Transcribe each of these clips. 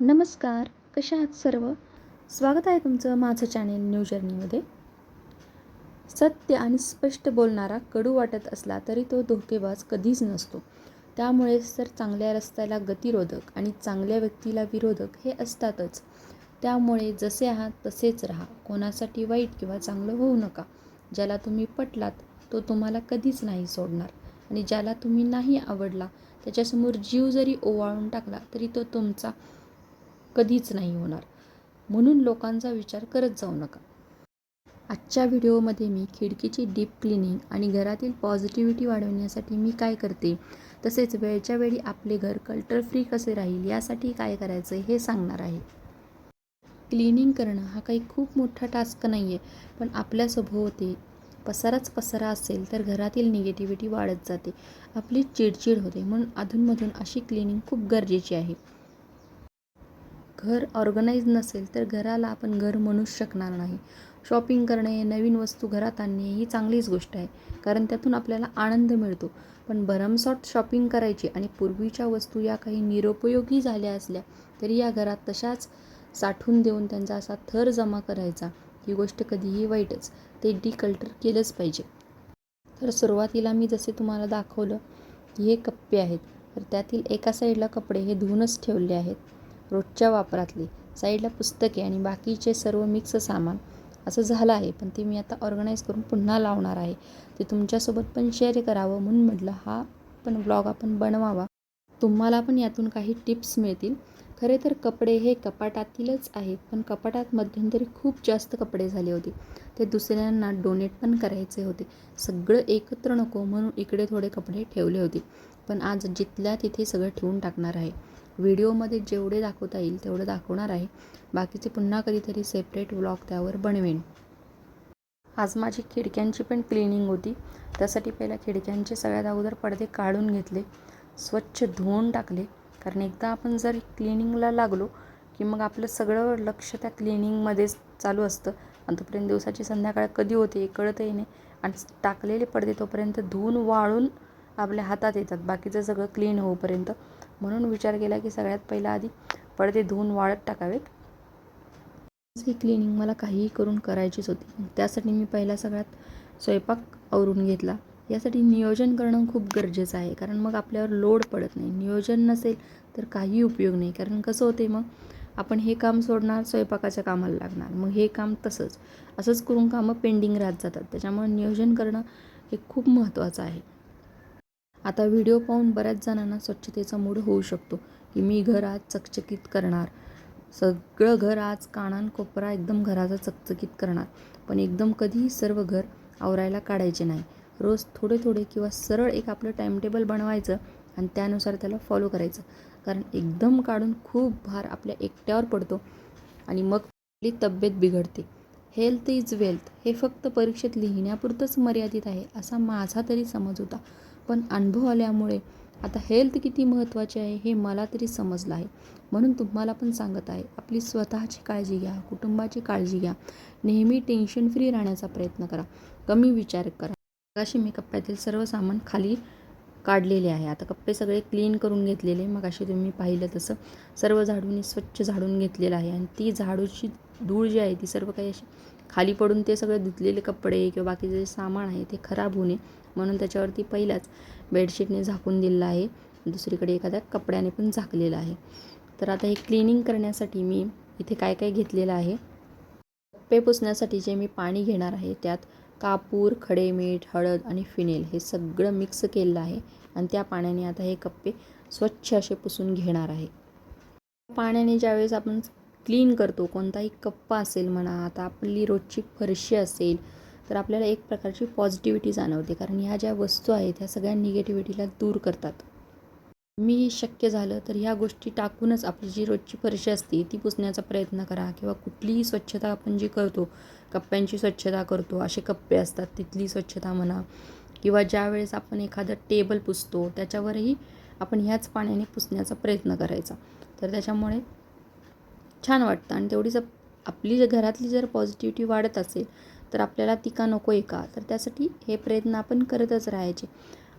नमस्कार कशा आहात सर्व? स्वागत आहे तुमचं माझं चॅनेल न्यू जर्नीमध्ये सत्य आणि स्पष्ट बोलणारा कडू वाटत असला तरी तो धोकेबाज कधीच नसतो. त्यामुळेच तर चांगल्या रस्त्याला गतिरोधक आणि चांगल्या व्यक्तीला विरोधक हे असतातच. त्यामुळे जसे आहात तसेच राहा. कोणासाठी वाईट किंवा चांगलं होऊ नका. ज्याला तुम्ही पटलात तो तुम्हाला कधीच नाही सोडणार. आणि ज्याला तुम्ही नाही आवडला त्याच्यासमोर जीव जरी ओवाळून टाकला तरी तो तुमचा कधीच नाही होणार. म्हणून लोकांचा विचार करत जाऊ नका. आजच्या व्हिडिओमध्ये मी खिडकीची डीप क्लिनिंग आणि घरातील पॉझिटिव्हिटी वाढवण्यासाठी मी काय करते? तसेच वेळच्या वेळी आपले घर कल्टर फ्री कसे राहील? यासाठी काय करायचं हे सांगणार आहे. क्लिनिंग करणं हा काही खूप मोठा टास्क नाही आहे पण आपल्या सभोवती पसाराच पसारा असेल तर घरातील निगेटिव्हिटी वाढत जाते. आपली चिडचिड होते म्हणून अधूनमधून अशी क्लिनिंग खूप गरजेची आहे. घर ऑर्गनाईज नसेल तर घराला आपण घर म्हणूच शकणार नाही. शॉपिंग करणे नवीन वस्तू घरात आणणे ही चांगलीच गोष्ट आहे कारण त्यातून आपल्याला आनंद मिळतो. पण भरमसाठ शॉपिंग करायची आणि पूर्वीच्या वस्तू या काही निरुपयोगी झाल्या असल्या तरी या घरात तशाच साठवून देऊन त्यांचा असा थर जमा करायचा ही गोष्ट कधीही वाईटच. ते डिकल्टर केलंच पाहिजे. तर सुरुवातीला मी जसे तुम्हाला दाखवलं की हे कप्पे आहेत. तर त्यातील एका साईडला कपडे हे धुवूनच ठेवले आहेत. रोजच्या वापरातली. साईडला पुस्तके आणि बाकीचे सर्व मिक्स सामान. असं झालं आहे पण ते मी आता ऑर्गनाईज करून पुन्हा लावणार आहे. ते तुमच्यासोबत पण शेअर करावं म्हणून म्हटलं. हा पण ब्लॉग आपण बनवावा. तुम्हाला पण यातून काही टिप्स मिळतील. खरे तर कपडे हे कपाटातीलच आहेत पण कपाटात मध्यंतरी खूप जास्त कपडे झाले होते. ते दुसऱ्यांना डोनेट पण करायचे होते. सगळं एकत्र नको म्हणून इकडे थोडे कपडे ठेवले होते. पण आज जिथल्या तिथे सगळं ठेवून टाकणार आहे. व्हिडिओमध्ये जेवढे दाखवता येईल तेवढं दाखवणार आहे. बाकीचे पुन्हा कधीतरी सेपरेट व्लॉग त्यावर बनवेन. आज माझी खिडक्यांची पण क्लिनिंग होती. त्यासाठी पहिल्या खिडक्यांचे सगळ्यात अगोदर पडदे काढून घेतले. स्वच्छ धुवून टाकले. कारण एकदा आपण जर क्लिनिंगला लागलो की मग आपलं सगळं लक्ष त्या क्लिनिंगमध्येच चालू असतं. आणि तोपर्यंत दिवसाची संध्याकाळ कधी होते कळतही नाही. आणि टाकलेले पडदे तोपर्यंत धुवून वाळून आपल्या हातात येतात. बाकीचं सगळं क्लीन होऊपर्यंत. म्हणून विचार केला की सगळ्यात पहिला आधी पडदे धुवून वाळत टाकावेत. ही क्लिनिंग मला काहीही करून करायचीच होती. त्यासाठी मी पहिला सगळ्यात स्वयंपाक आवरून घेतला. यासाठी नियोजन करणं खूप गरजेचं आहे. कारण मग आपल्यावर लोड पडत नाही. नियोजन नसेल तर काही उपयोग नाही. कारण कसं होते मग? आपण हे काम सोडणार स्वयंपाकाच्या कामाला लागणार. मग हे काम तसंच. असंच करून कामं पेंडिंग राहत जातात. त्याच्यामुळे नियोजन करणं हे खूप महत्त्वाचं आहे. आता व्हिडिओ पाहून बऱ्याच जणांना स्वच्छतेचा मूड होऊ शकतो की मी घर आज चकचकीत करणार. सगळं घर आज कानान कोपरा एकदम घराचा चकचकीत करणार. पण एकदम कधीही सर्व घर आवरायला काढायचे नाही. रोज थोडे थोडे किंवा सरळ एक आपलं टाईमटेबल बनवायचं आणि त्यानुसार त्याला फॉलो करायचं. कारण एकदम काढून खूप भार आपल्या एकट्यावर पडतो आणि मग आपली तब्येत बिघडते. हेल्थ इज वेल्थ हे फक्त परीक्षेत लिहिण्यापुरतंच मर्यादित आहे असा माझा तरी समज होता. पण अनुभव आल्यामुळे आता हेल्थ किती महत्त्वाची आहे हे मला तरी समजलं आहे. म्हणून तुम्हाला पण सांगत आहे आपली स्वतःची काळजी घ्या कुटुंबाची काळजी घ्या. नेहमी टेन्शन फ्री राहण्याचा प्रयत्न करा. कमी विचार करा. मगाशी मी कप्प्यातील सर्व सामान खाली काढलेले आहे. आता कप्पे सगळे क्लीन करून घेतलेले. मग तुम्ही पाहिलं तसं सर्व झाडूंनी स्वच्छ झाडून घेतलेलं आहे. आणि ती झाडूची धूळ जी आहे ती सर्व काही अशी खाली पडून ते सगळे धुतलेले कपडे किंवा बाकीचे जे सामान आहे ते खराब होऊ नये. म्हणून त्याच्यावरती पहिलाच बेडशीटने झाकून दिलेला आहे. दुसरीकडे एखाद्या कपड्याने पण झाकलेलं आहे. तर आता हे क्लिनिंग करण्यासाठी मी इथे काय काय घेतलेलं आहे. कप्पे पुसण्यासाठी जे मी पाणी घेणार आहे त्यात कापूर खडे मीठ हळद आणि फिनेल हे सगळं मिक्स केलेलं आहे आणि त्या पाण्याने आता हे कप्पे स्वच्छ असे पुसून घेणार आहे. पाण्याने ज्यावेळेस आपण क्लीन करतो कोणताही कप्पा असेल म्हणा आता आपली रोजची फरशी असेल तर आपल्याला एक प्रकारची पॉझिटिव्हिटी जाणवते. कारण ह्या ज्या वस्तू आहेत ह्या सगळ्या निगेटिव्हिटीला दूर करतात. मी शक्य झालं तर ह्या गोष्टी टाकूनच आपली जी रोजची फरशी असते ती पुसण्याचा प्रयत्न करा. किंवा कुठलीही स्वच्छता आपण जी करतो कप्प्यांची स्वच्छता करतो असे कप्पे असतात तिथली स्वच्छता म्हणा. किंवा ज्या वेळेस आपण एखादं टेबल पुसतो त्याच्यावरही आपण ह्याच पाण्याने पुसण्याचा प्रयत्न करायचा. तर त्याच्यामुळे छान वाटतं. आणि तेवढीच आपली जर घरातली जर पॉझिटिव्हिटी वाढत असेल तर आपल्याला तिका नको आहे का तर त्यासाठी हे प्रयत्न आपण करतच राहायचे.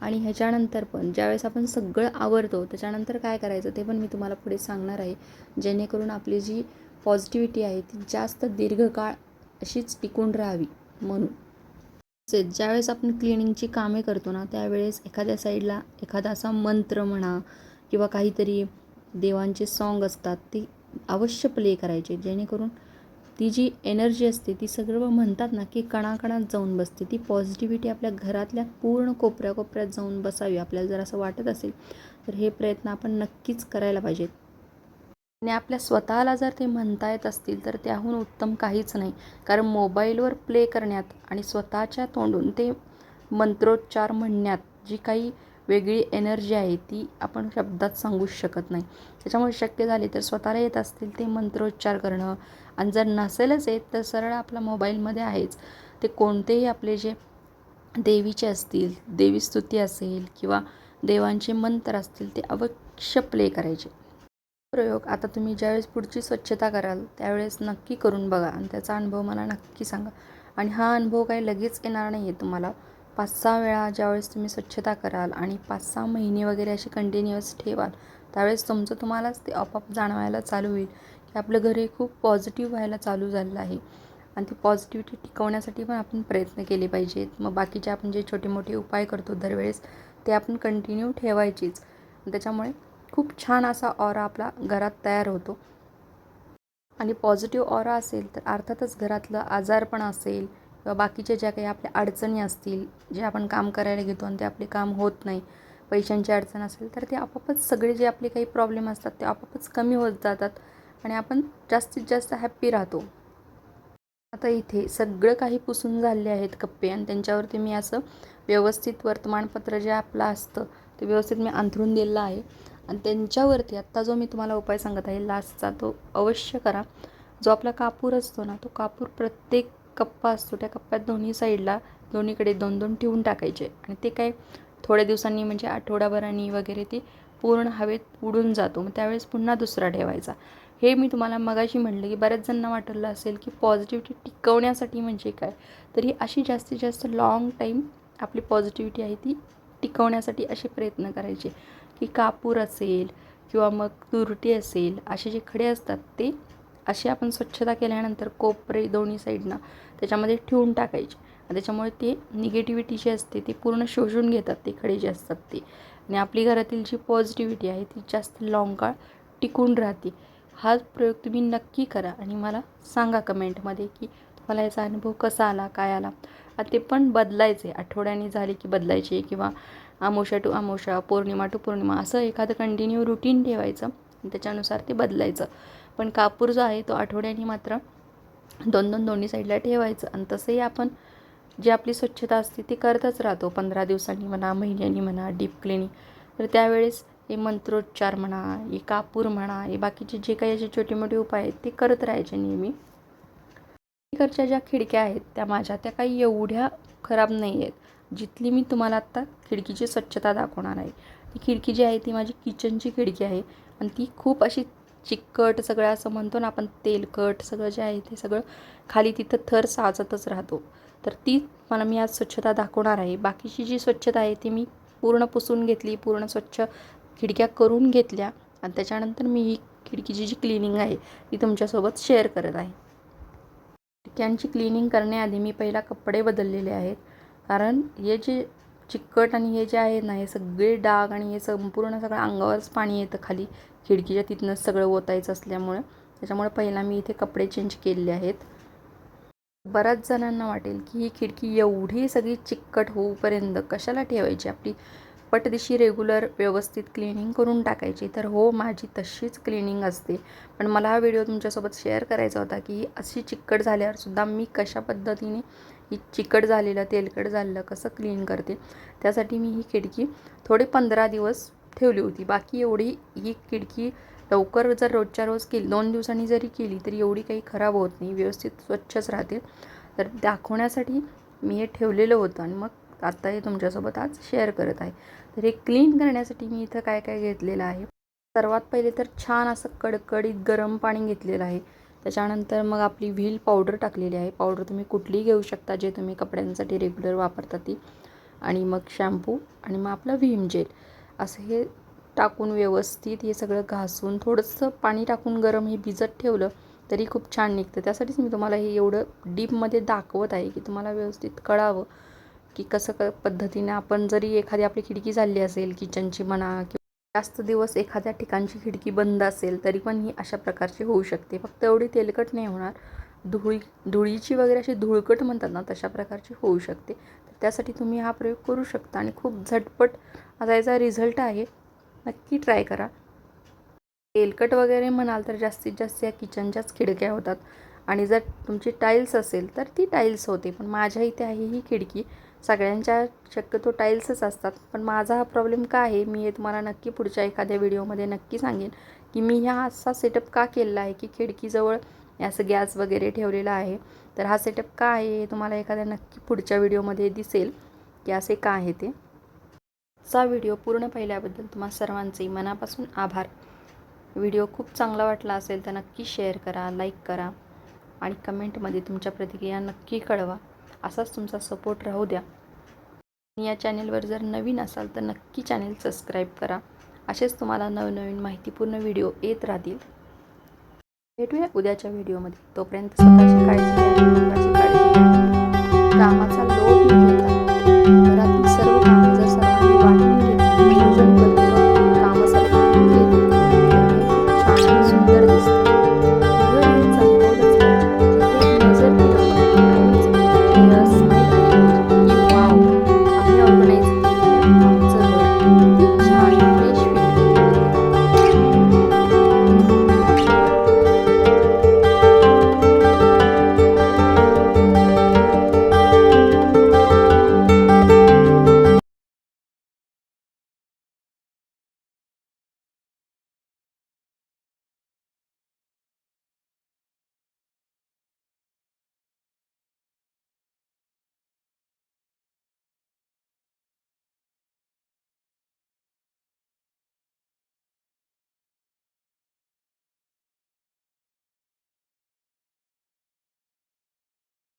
आणि ह्याच्यानंतर पण ज्यावेळेस आपण सगळं आवरतो त्याच्यानंतर काय करायचं ते पण मी तुम्हाला पुढे सांगणार आहे. जेणेकरून आपली जी पॉझिटिव्हिटी आहे ती जास्त दीर्घकाळ अशीच टिकून राहावी म्हणून. तसेच ज्यावेळेस आपण क्लिनिंगची कामे करतो ना त्यावेळेस एखाद्या साईडला एखादा असा मंत्र म्हणा किंवा काहीतरी देवांचे सॉन्ग असतात ते अवश्य प्ले करायचे. जेणेकरून ती जी एनर्जी असते ती सगळं म्हणतात ना की कणाकणात जाऊन बसते. ती पॉझिटिव्हिटी आपल्या घरातल्या पूर्ण कोपऱ्या कोपऱ्यात जाऊन बसावी. आपल्याला जर असं वाटत असेल तर हे प्रयत्न आपण नक्कीच करायला पाहिजेत. आणि आपल्या स्वतःला जर ते म्हणता येत असतील तर त्याहून उत्तम काहीच नाही. कारण मोबाईलवर प्ले करण्यात आणि स्वतःच्या तोंडून ते मंत्रोच्चार म्हणण्यात जी काही वेगळी एनर्जी आहे ती आपण शब्दात सांगूच शकत नाही. त्याच्यामुळे शक्य झाले तर स्वतःला येत असतील ते मंत्रोच्चार करणं आणि जर नसेलच येत तर सरळ आपला मोबाईलमध्ये आहेच. ते कोणतेही आपले जे देवीचे असतील देवी स्तुती असेल किंवा देवांचे मंत्र असतील ते अवश्य प्ले करायचे. प्रयोग आता तुम्ही ज्यावेळेस पुढची स्वच्छता कराल त्यावेळेस नक्की करून बघा आणि त्याचा अनुभव मला नक्की सांगा. आणि हा अनुभव काही लगेच येणार नाही आहे तुम्हाला. पाच सहा वेळा ज्यावेळेस तुम्ही स्वच्छता कराल आणि पाच सहा महिने वगैरे असे कंटिन्युअस ठेवाल त्यावेळेस तुमचं तुम्हालाच ते आपोआप जाणवायला चालू होईल. आपलं घर हे खूप पॉझिटिव्ह व्हायला चालू झालेलं आहे. आणि ती पॉझिटिव्हिटी टिकवण्यासाठी पण आपण प्रयत्न केले पाहिजेत. मग बाकीचे आपण जे छोटे मोठे उपाय करतो दरवेळेस ते आपण कंटिन्यू ठेवायचीच. त्याच्यामुळे खूप छान असा ऑरा आपला घरात तयार होतो. आणि पॉझिटिव्ह ऑरा असेल तर अर्थातच घरातलं आजारपण असेल किंवा बाकीच्या ज्या काही आपल्या अडचणी असतील जे आपण काम करायला घेतो आणि ते आपले काम होत नाही पैशांची अडचण असेल तर ते आपोआपच सगळे जे आपले काही प्रॉब्लेम असतात ते आपोआपच कमी होत जातात. आणि आपण जास्तीत जास्त हॅप्पी राहतो. आता इथे सगळं काही पुसून झाले आहेत कप्पे आणि त्यांच्यावरती मी असं व्यवस्थित वर्तमानपत्र जे आपलं असतं ते व्यवस्थित मी अंथरून दिलेलं आहे. आणि त्यांच्यावरती आत्ता जो मी तुम्हाला उपाय सांगत आहे लास्टचा तो अवश्य करा. जो आपला कापूर असतो ना तो कापूर प्रत्येक कप्पा असतो त्या कप्प्यात दोन्ही साईडला दोन्हीकडे दोन दोन ठेवून टाकायचे. आणि ते काय थोड्या दिवसांनी म्हणजे आठवडाभरांनी वगैरे ते पूर्ण हवेत उडून जातो. मग त्यावेळेस पुन्हा दुसरा ठेवायचा. हे मी तुम्हाला मगाशी म्हटलं की बऱ्याच जणांना वाटलं असेल की पॉझिटिव्हिटी टिकवण्यासाठी म्हणजे काय? तर ही अशी जास्तीत जास्त लाँग टाईम आपली पॉझिटिव्हिटी आहे ती टिकवण्यासाठी असे प्रयत्न करायचे. की कापूर असेल किंवा मग तुरटी असेल असे जे खडे असतात ते असे आपण स्वच्छता केल्यानंतर कोपरे दोन्ही साईडनं त्याच्यामध्ये ठेवून टाकायचे. त्याच्यामुळे ते निगेटिव्हिटी जी असते ती पूर्ण शोषून घेतात ते खडे जे असतात ते. आणि आपली घरातील जी पॉझिटिव्हिटी आहे ती जास्त लाँग काळ टिकून राहते. हाच प्रयोग तुम्ही नक्की करा आणि मला सांगा कमेंटमध्ये की तुम्हाला याचा अनुभव कसा आला काय आला. ते पण बदलायचे. आठवड्याने झाले की बदलायचे किंवा आमोशा टू आमोशा पौर्णिमा टू पौर्णिमा असं एखादं कंटिन्यू रुटीन ठेवायचं आणि त्याच्यानुसार ते बदलायचं. पण कापूर जो आहे तो आठवड्याने मात्र दोन दोन दोन्ही साईडला ठेवायचं आणि तसंही आपण जी आपली स्वच्छता असते ती करतच राहतो. पंधरा दिवसांनी म्हणा महिन्यांनी म्हणा डीप क्लिनिंग तर त्यावेळेस हे मंत्रोच्चार म्हणा हे कापूर म्हणा हे बाकीचे जे काही असे छोटे मोठे उपाय आहेत ते करत राहायचे नेहमी. इकडच्या ज्या खिडक्या आहेत त्या माझ्या त्या काही एवढ्या खराब नाही आहेत जिथली मी तुम्हाला आत्ता खिडकीची स्वच्छता दाखवणार आहे. ती खिडकी जी आहे ती माझी किचनची खिडकी आहे आणि ती खूप अशी चिकट सगळं असं म्हणतो ना आपण तेलकट सगळं जे आहे ते सगळं खाली तिथं थर साचतच राहतो. तर ती मला मी आज स्वच्छता दाखवणार आहे. बाकीची जी स्वच्छता आहे ती मी पूर्ण पुसून घेतली पूर्ण स्वच्छ खिडक्या करून घेतल्या आणि त्याच्यानंतर मी ही खिडकीची जी क्लिनिंग आहे ती तुमच्यासोबत शेअर करत आहे. खिडक्यांची क्लिनिंग करण्याआधी मी पहिला कपडे बदललेले आहेत. कारण हे जे चिकट आणि हे जे आहे ना हे सगळे डाग आणि हे संपूर्ण सगळं अंगावरच पाणी येतं खाली. खिडकीच्या तिथनंच सगळं ओतायचं असल्यामुळं त्याच्यामुळे पहिला मी इथे कपडे चेंज केलेले आहेत. बऱ्याच जणांना वाटेल की ही खिडकी एवढी सगळी चिकट होऊपर्यंत कशाला ठेवायची आपली? पटदिशी रेग्युलर व्यवस्थित क्लिनिंग करून टाकायची. तर हो माझी तशीच क्लिनिंग असते. पण मला हा व्हिडिओ तुमच्यासोबत शेअर करायचा होता की अशी चिकट झाल्यावरसुद्धा मी कशा पद्धतीने ही चिकट झालेलं तेलकट झालेलं कसं क्लीन करते? त्यासाठी मी ही खिडकी थोडे पंधरा दिवस ठेवली होती. बाकी एवढी ही खिडकी लवकर जर रोजच्या रोज केली दोन दिवसांनी जरी केली तरी एवढी काही खराब होत नाही. व्यवस्थित स्वच्छच राहते. तर दाखवण्यासाठी मी हे ठेवलेलं होतं आणि मग आत्ताही हे तुमच्यासोबत आज शेअर करत आहे. तर हे क्लीन करण्यासाठी मी इथं काय काय घेतलेलं आहे. सर्वात पहिले तर छान असं कडकडीत गरम पाणी घेतलेलं आहे. त्याच्यानंतर मग आपली व्हील पावडर टाकलेली आहे. पावडर तुम्ही कुठलीही घेऊ शकता जे तुम्ही कपड्यांसाठी रेग्युलर वापरता ती. आणि मग शॅम्पू आणि मग आपलं व्हीम जेल. असं हे टाकून व्यवस्थित हे सगळं घासून थोडंसं पाणी टाकून गरम हे भिजत ठेवलं तरी खूप छान निघतं. त्यासाठीच मी तुम्हाला हे एवढं डीपमध्ये दाखवत आहे की तुम्हाला व्यवस्थित कळावं. की कसं क पद्धतीने आपण जरी एखादी आपली खिडकी झाली असेल किचनची म्हणा किंवा जास्त दिवस एखाद्या ठिकाणची खिडकी बंद असेल तरी पण ही अशा प्रकारची होऊ शकते. फक्त एवढी तेलकट नाही होणार. धुळी धुळीची वगैरे अशी धुळकट म्हणतात ना तशा प्रकारची होऊ शकते. तर त्यासाठी तुम्ही हा प्रयोग करू शकता आणि खूप झटपट आता याचा रिझल्ट आहे. नक्की ट्राय करा. तेलकट वगैरे म्हणाल तर जास्तीत जास्त या किचनच्याच खिडक्या होतात. आणि जर तुमची टाईल्स असेल तर ती टाईल्स होते. पण माझ्या इथे आहे ही खिडकी. सगळ्यांच्या शक्यतो टाईल्सच असतात. पण माझा हा प्रॉब्लेम का आहे? मी हे तुम्हाला नक्की पुढच्या एखाद्या व्हिडिओमध्ये नक्की सांगेन की मी ह्या असा सेटअप का केलेला आहे की खिडकीजवळ असं गॅस वगैरे ठेवलेला आहे? तर हा सेटअप का आहे हे तुम्हाला एखाद्या नक्की पुढच्या व्हिडिओमध्ये दिसेल की असे का आहे ते. चा व्हिडिओ पूर्ण पाहिल्याबद्दल तुम्हा सर्वांचे मनापासून आभार. व्हिडिओ खूप चांगला वाटला असेल तर नक्की शेअर करा लाईक करा आणि कमेंटमध्ये तुमच्या प्रतिक्रिया नक्की कळवा. असाच तुमचा सपोर्ट राहू द्या. या चॅनेलवर जर नवीन असाल तर नक्की चॅनेल सबस्क्राईब करा. असेच तुम्हाला नवनवीन माहितीपूर्ण व्हिडिओ येत राहतील. भेटूया उद्याच्या व्हिडिओमध्ये तोपर्यंत स्वतःची काळजी काळजी कामाचा